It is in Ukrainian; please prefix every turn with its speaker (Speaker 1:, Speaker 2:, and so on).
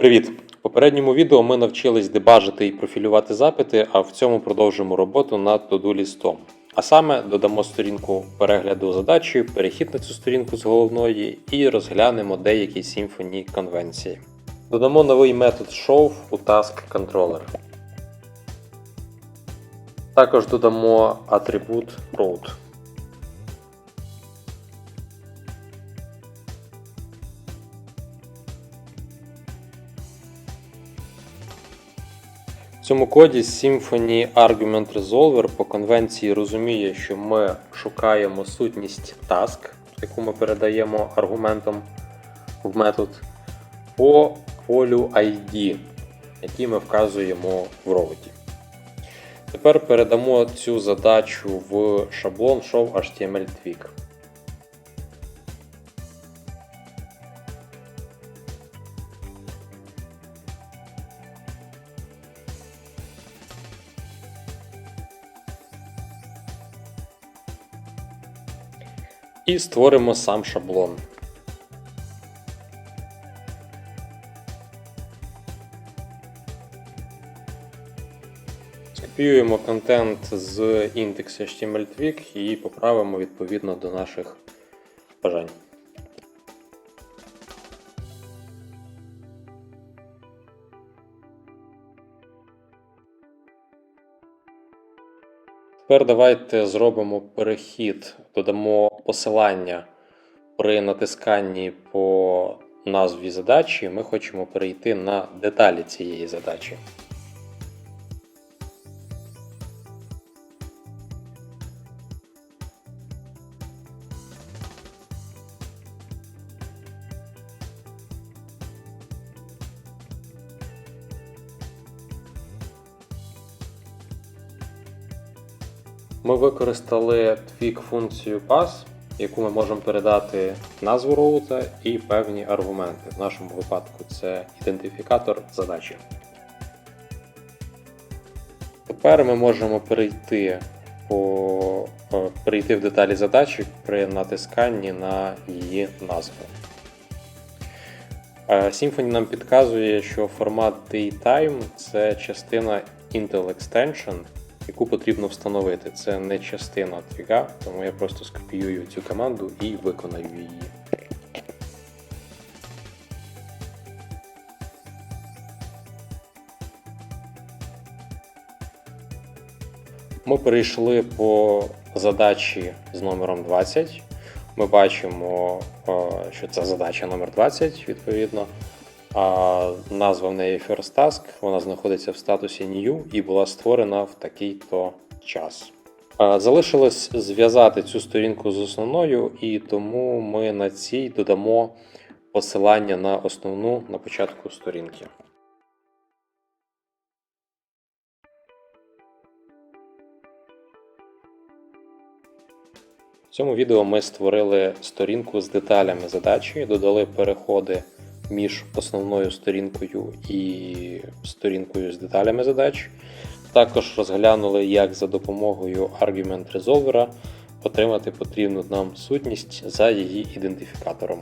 Speaker 1: Привіт! В попередньому відео ми навчились дебажити і профілювати запити, а в цьому продовжимо роботу над to-do лістом. А саме додамо сторінку перегляду задачі, перехід на цю сторінку з головної і розглянемо деякі Symfony конвенції. Додамо новий метод show у Task Controller. Також додамо атрибут route. Цьому коді Symfony Argument Resolver по конвенції розуміє, що ми шукаємо сутність task, яку ми передаємо аргументом в метод, по полю ID, який ми вказуємо в роботі. Тепер передамо цю задачу в шаблон show HTML Twig. І створимо сам шаблон. Скопіюємо контент з індексу HTML Twig і поправимо відповідно до наших бажань. Тепер давайте зробимо перехід, додамо посилання при натисканні по назві задачі. Ми хочемо перейти на деталі цієї задачі. Ми використали твік функцію pass, яку ми можемо передати назву роута і певні аргументи. В нашому випадку це ідентифікатор задачі. Тепер ми можемо перейти, по, е, перейти в деталі задачі при натисканні на її назву. Е, Symfony нам підказує, що формат datetime це частина Intel Extension, яку потрібно встановити. Це не частина твіга, тому я просто скопіюю цю команду і виконаю її. Ми перейшли по задачі з номером 20. Ми бачимо, е, що це задача номер 20, відповідно. А назва в неї First Task, вона знаходиться в статусі New і була створена в такий-то час. Залишилось зв'язати цю сторінку з основною, і тому ми на цій додамо посилання на основну на початку сторінки. В цьому відео ми створили сторінку з деталями задачі, додали переходи між основною сторінкою і сторінкою з деталями задач. Також розглянули, як за допомогою Argument Resolver отримати потрібну нам сутність за її ідентифікатором.